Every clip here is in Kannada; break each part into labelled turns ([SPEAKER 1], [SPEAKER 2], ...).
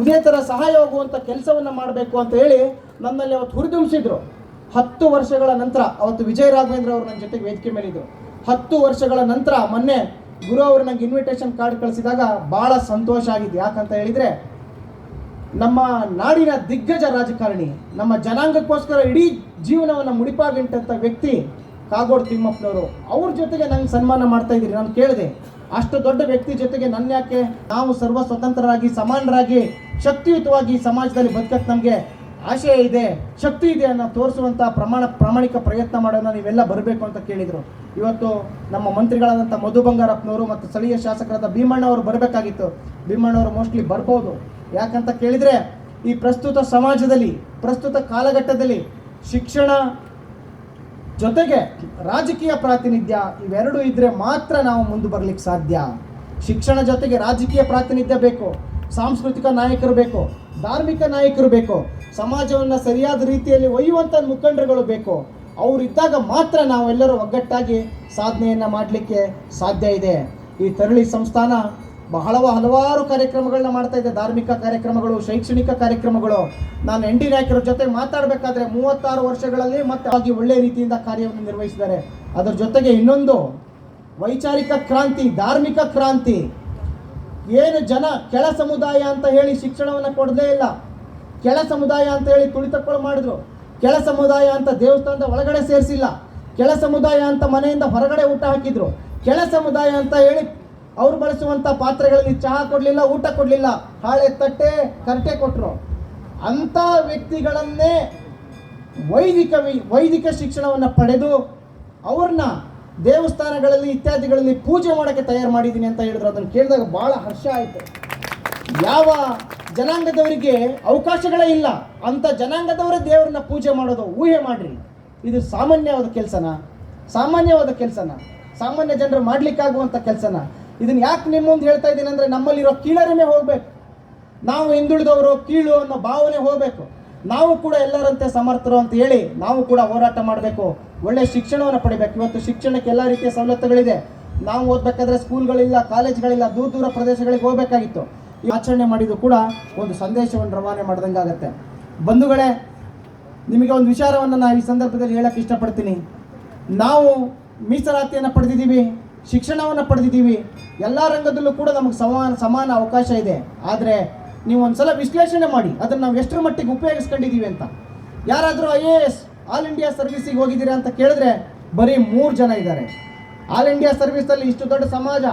[SPEAKER 1] ಇದೇ ಥರ ಸಹಾಯ ಹೋಗುವಂಥ ಕೆಲಸವನ್ನು ಮಾಡಬೇಕು ಅಂತ ಹೇಳಿ ನನ್ನಲ್ಲಿ ಅವತ್ತು ಹುರಿದುಂಬಿಸಿದ್ರು. ಹತ್ತು ವರ್ಷಗಳ ನಂತರ ಅವತ್ತು ವಿಜಯ ರಾಘವೇಂದ್ರ ಅವರು ನನ್ನ ಜೊತೆಗೆ ವೇದಿಕೆ ಮೇಲಿದ್ರು ಹತ್ತು ವರ್ಷಗಳ ನಂತರ ಮೊನ್ನೆ ಗುರು ಅವರು ನಂಗೆ ಇನ್ವಿಟೇಷನ್ ಕಾರ್ಡ್ ಕಳಿಸಿದಾಗ ಭಾಳ ಸಂತೋಷ ಆಗಿದೆ ಯಾಕಂತ ಹೇಳಿದರೆ ನಮ್ಮ ನಾಡಿನ ದಿಗ್ಗಜ ರಾಜಕಾರಣಿ, ನಮ್ಮ ಜನಾಂಗಕ್ಕೋಸ್ಕರ ಇಡೀ ಜೀವನವನ್ನು ಮುಡಿಪಾಗಿಂಟಂಥ ವ್ಯಕ್ತಿ ಕಾಗೋಡು ತಿಮ್ಮಪ್ಪನವರು, ಅವ್ರ ಜೊತೆಗೆ ನಂಗೆ ಸನ್ಮಾನ ಮಾಡ್ತಾ ಇದ್ದೀರಿ. ನಾನು ಕೇಳಿದೆ ಅಷ್ಟು ದೊಡ್ಡ ವ್ಯಕ್ತಿ ಜೊತೆಗೆ ನನ್ನ ಯಾಕೆ? ನಾವು ಸರ್ವ ಸ್ವತಂತ್ರರಾಗಿ, ಸಮಾನರಾಗಿ, ಶಕ್ತಿಯುತವಾಗಿ ಸಮಾಜದಲ್ಲಿ ಬದುಕಕ್ಕೆ ನಮಗೆ ಆಶಯ ಇದೆ, ಶಕ್ತಿ ಇದೆ ಅನ್ನೋ ತೋರಿಸುವಂಥ ಪ್ರಮಾಣ, ಪ್ರಾಮಾಣಿಕ ಪ್ರಯತ್ನ ಮಾಡೋಣ, ನೀವೆಲ್ಲ ಬರಬೇಕು ಅಂತ ಕೇಳಿದರು. ಇವತ್ತು ನಮ್ಮ ಮಂತ್ರಿಗಳಾದಂಥ ಮಧು ಬಂಗಾರಪ್ಪನವರು ಮತ್ತು ಸ್ಥಳೀಯ ಶಾಸಕರಾದ ಭೀಮಣ್ಣ ಅವರು ಬರಬೇಕಾಗಿತ್ತು. ಭೀಮಣ್ಣ ಅವರು ಮೋಸ್ಟ್ಲಿ ಬರ್ಬೋದು. ಯಾಕಂತ ಕೇಳಿದರೆ, ಈ ಪ್ರಸ್ತುತ ಸಮಾಜದಲ್ಲಿ, ಪ್ರಸ್ತುತ ಕಾಲಘಟ್ಟದಲ್ಲಿ ಶಿಕ್ಷಣ ಜೊತೆಗೆ ರಾಜಕೀಯ ಪ್ರಾತಿನಿಧ್ಯ ಇವೆರಡೂ ಇದ್ರೆ ಮಾತ್ರ ನಾವು ಮುಂದೆ ಬರ್ಲಿಕ್ಕೆ ಸಾಧ್ಯ. ಶಿಕ್ಷಣ ಜೊತೆಗೆ ರಾಜಕೀಯ ಪ್ರಾತಿನಿಧ್ಯ ಬೇಕು, ಸಾಂಸ್ಕೃತಿಕ ನಾಯಕರು ಬೇಕು, ಧಾರ್ಮಿಕ ನಾಯಕರು ಬೇಕು, ಸಮಾಜವನ್ನು ಸರಿಯಾದ ರೀತಿಯಲ್ಲಿ ಒಯ್ಯುವಂಥ ಮುಖಂಡರುಗಳು ಬೇಕು. ಅವರಿದ್ದಾಗ ಮಾತ್ರ ನಾವೆಲ್ಲರೂ ಒಗ್ಗಟ್ಟಾಗಿ ಸಾಧನೆಯನ್ನು ಮಾಡಲಿಕ್ಕೆ ಸಾಧ್ಯ ಇದೆ. ಈ ತರಳಿ ಸಂಸ್ಥಾನ ಬಹಳ ಹಲವಾರು ಕಾರ್ಯಕ್ರಮಗಳನ್ನ ಮಾಡ್ತಾ ಇದ್ದೆ. ಧಾರ್ಮಿಕ ಕಾರ್ಯಕ್ರಮಗಳು, ಶೈಕ್ಷಣಿಕ ಕಾರ್ಯಕ್ರಮಗಳು. ನಾನು ಎನ್ ಡಿ ನಾಯಕರ ಜೊತೆ ಮಾತಾಡಬೇಕಾದ್ರೆ ಮೂವತ್ತಾರು ವರ್ಷಗಳಲ್ಲಿ ಮತ್ತೆ ಆಗಿ ಒಳ್ಳೆ ರೀತಿಯಿಂದ ಕಾರ್ಯವನ್ನು ನಿರ್ವಹಿಸಿದ್ದಾರೆ. ಅದರ ಜೊತೆಗೆ ಇನ್ನೊಂದು, ವೈಚಾರಿಕ ಕ್ರಾಂತಿ, ಧಾರ್ಮಿಕ ಕ್ರಾಂತಿ. ಏನು ಜನ ಕೆಳ ಸಮುದಾಯ ಅಂತ ಹೇಳಿ ಶಿಕ್ಷಣವನ್ನು ಕೊಡದೇ ಇಲ್ಲ. ಕೆಳ ಸಮುದಾಯ ಅಂತ ಹೇಳಿ ತುಳಿತಕ್ಕೊಳ ಮಾಡಿದ್ರು. ಕೆಳ ಸಮುದಾಯ ಅಂತ ದೇವಸ್ಥಾನದ ಒಳಗಡೆ ಸೇರಿಸಿಲ್ಲ. ಕೆಳ ಸಮುದಾಯ ಅಂತ ಮನೆಯಿಂದ ಹೊರಗಡೆ ಊಟ ಹಾಕಿದ್ರು. ಕೆಳ ಸಮುದಾಯ ಅಂತ ಹೇಳಿ ಅವ್ರು ಬಳಸುವಂಥ ಪಾತ್ರೆಗಳಲ್ಲಿ ಚಹಾ ಕೊಡಲಿಲ್ಲ, ಊಟ ಕೊಡಲಿಲ್ಲ, ಹಾಳೆ ತಟ್ಟೆ, ಕರ್ಟೆ ಕೊಟ್ಟರು ಅಂಥ ವ್ಯಕ್ತಿಗಳನ್ನೇ ವೈದಿಕ ವೈದಿಕ ಶಿಕ್ಷಣವನ್ನು ಪಡೆದು ಅವ್ರನ್ನ ದೇವಸ್ಥಾನಗಳಲ್ಲಿ ಇತ್ಯಾದಿಗಳಲ್ಲಿ ಪೂಜೆ ಮಾಡೋಕ್ಕೆ ತಯಾರು ಮಾಡಿದ್ದೀನಿ ಅಂತ ಹೇಳಿದ್ರು. ಅದನ್ನು ಕೇಳಿದಾಗ ಭಾಳ ಹರ್ಷ ಆಯಿತು. ಯಾವ ಜನಾಂಗದವರಿಗೆ ಅವಕಾಶಗಳೇ ಇಲ್ಲ ಅಂತ ಜನಾಂಗದವರೇ ದೇವರನ್ನ ಪೂಜೆ ಮಾಡೋದು ಊಹೆ ಮಾಡ್ರಿ. ಇದು ಸಾಮಾನ್ಯವಾದ ಕೆಲಸನ? ಸಾಮಾನ್ಯವಾದ ಕೆಲಸನ? ಸಾಮಾನ್ಯ ಜನರು ಮಾಡ್ಲಿಕ್ಕಾಗುವಂಥ ಕೆಲಸನ? ಇದನ್ನ ಯಾಕೆ ನಿಮ್ಮ ಮುಂದೆ ಹೇಳ್ತಾ ಇದ್ದೀನಿ ಅಂದ್ರೆ ನಮ್ಮಲ್ಲಿರೋ ಕೀಳರಿಮೆ ಹೋಗ್ಬೇಕು. ನಾವು ಹಿಂದುಳಿದವರು ಕೀಳು ಅನ್ನೋ ಭಾವನೆ ಹೋಗಬೇಕು. ನಾವು ಕೂಡ ಎಲ್ಲರಂತೆ ಸಮರ್ಥರು ಅಂತ ಹೇಳಿ ನಾವು ಕೂಡ ಹೋರಾಟ ಮಾಡಬೇಕು. ಒಳ್ಳೆ ಶಿಕ್ಷಣವನ್ನು ಪಡಿಬೇಕು. ಇವತ್ತು ಶಿಕ್ಷಣಕ್ಕೆ ಎಲ್ಲ ರೀತಿಯ ಸವಲತ್ತುಗಳಿದೆ. ನಾವು ಓದಬೇಕಾದ್ರೆ ಸ್ಕೂಲ್ಗಳಿಲ್ಲ, ಕಾಲೇಜ್ಗಳಿಲ್ಲ, ದೂರ ದೂರ ಪ್ರದೇಶಗಳಿಗೆ ಹೋಗಬೇಕಾಗಿತ್ತು. ಈ ಆಚರಣೆ ಮಾಡಿದ್ದು ಕೂಡ ಒಂದು ಸಂದೇಶವನ್ನು ರವಾನೆ ಮಾಡ್ದಂಗೆ ಆಗುತ್ತೆ ಬಂಧುಗಳೇ, ನಿಮಗೆ ಒಂದು ವಿಚಾರವನ್ನು ನಾನು ಈ ಸಂದರ್ಭದಲ್ಲಿ ಹೇಳಕ್ಕೆ ಇಷ್ಟಪಡ್ತೀನಿ. ನಾವು ಮೀಸಲಾತಿಯನ್ನು ಪಡೆದಿದ್ದೀವಿ. ಶಿಕ್ಷಣವನ್ನು ಪಡೆದಿದ್ದೀವಿ. ಎಲ್ಲ ರಂಗದಲ್ಲೂ ಕೂಡ ನಮಗೆ ಸಮಾನ ಸಮಾನ ಅವಕಾಶ ಇದೆ. ಆದರೆ ನೀವು ಒಂದ್ಸಲ ವಿಶ್ಲೇಷಣೆ ಮಾಡಿ, ಅದನ್ನು ನಾವು ಎಷ್ಟರ ಮಟ್ಟಿಗೆ ಉಪಯೋಗಿಸ್ಕೊಂಡಿದ್ದೀವಿ ಅಂತ. ಯಾರಾದರೂ I A S, all India ಸರ್ವಿಸಿಗೆ ಹೋಗಿದ್ದೀರಾ ಅಂತ ಕೇಳಿದ್ರೆ ಬರೀ ಮೂರು ಜನ ಇದ್ದಾರೆ. ಆಲ್ ಇಂಡಿಯಾ ಸರ್ವಿಸಲ್ಲಿ ಇಷ್ಟು ದೊಡ್ಡ ಸಮಾಜ,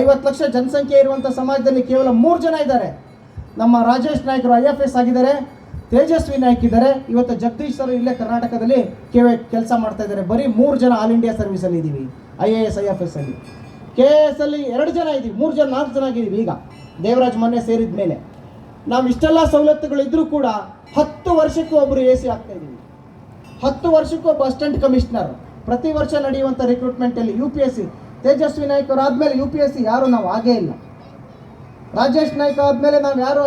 [SPEAKER 1] ಐವತ್ತು ಲಕ್ಷ ಜನಸಂಖ್ಯೆ ಇರುವಂಥ ಸಮಾಜದಲ್ಲಿ ಕೇವಲ ಮೂರು ಜನ ಇದ್ದಾರೆ. ನಮ್ಮ ರಾಜೇಶ್ ನಾಯ್ಕರು ಐ ಎಫ್ ಎಸ್ ಆಗಿದ್ದಾರೆ. ತೇಜಸ್ವಿ ನಾಯ್ಕ್ ಇದ್ದಾರೆ. ಇವತ್ತು ಜಗದೀಶ್ ಸರ್ ಇಲ್ಲೇ ಕರ್ನಾಟಕದಲ್ಲಿ ಕೆ ಕೆಲಸ ಮಾಡ್ತಾ ಇದ್ದಾರೆ. ಬರೀ ಮೂರು ಜನ ಆಲ್ ಇಂಡಿಯಾ ಸರ್ವಿಸಲ್ಲಿ ಇದ್ದೀವಿ I A S, I F S ಅಲ್ಲಿ. ಕೆ ಎಸ್ ಅಲ್ಲಿ ಎರಡು ಜನ ಇದ್ದೀವಿ ಮೂರು ಜನ, ನಾಲ್ಕು ಜನ ಆಗಿದ್ದೀವಿ ಈಗ. ದೇವರಾಜ್ ಮೊನ್ನೆ ಸೇರಿದ ಮೇಲೆ. ನಾವು ಇಷ್ಟೆಲ್ಲ ಸವಲತ್ತುಗಳು ಇದ್ರೂ ಕೂಡ ಹತ್ತು ವರ್ಷಕ್ಕೂ ಒಬ್ಬರು ಎ ಸಿ ಆಗ್ತಾ ಇದ್ದೀವಿ ಹತ್ತು ವರ್ಷಕ್ಕೂ ಒಬ್ಬ ಅಸಿಸ್ಟೆಂಟ್ ಕಮಿಷನರ್. ಪ್ರತಿ ವರ್ಷ ನಡೆಯುವಂಥ ರಿಕ್ರೂಟ್ಮೆಂಟಲ್ಲಿ U P S C, Tejaswi Naik ಆದಮೇಲೆ ಯು ಪಿ ಎಸ್ ಸಿ ಯಾರು? ನಾವು ಆಗೇ ಇಲ್ಲ. ರಾಜೇಶ್ ನಾಯ್ಕ ಆದಮೇಲೆ ನಾವು ಯಾರು?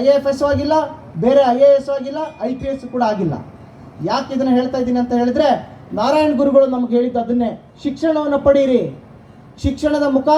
[SPEAKER 1] ಐ ಎಫ್ ಎಸ್ ಆಗಿಲ್ಲ. ಬೇರೆ ಐ ಎ ಎಸ್ ಆಗಿಲ್ಲ ಐ ಪಿ ಎಸ್ ಕೂಡ ಆಗಿಲ್ಲ. ಯಾಕೆ ಇದನ್ನು ಹೇಳ್ತಾ ಇದ್ದೀನಿ ಅಂತ ಹೇಳಿದ್ರೆ, ನಾರಾಯಣ ಗುರುಗಳು ನಮ್ಗೆ ಹೇಳಿದ್ದು ಅದನ್ನೇ, ಶಿಕ್ಷಣವನ್ನು ಪಡೀರಿ. ಶಿಕ್ಷಣದ ಮುಖಾಂತರ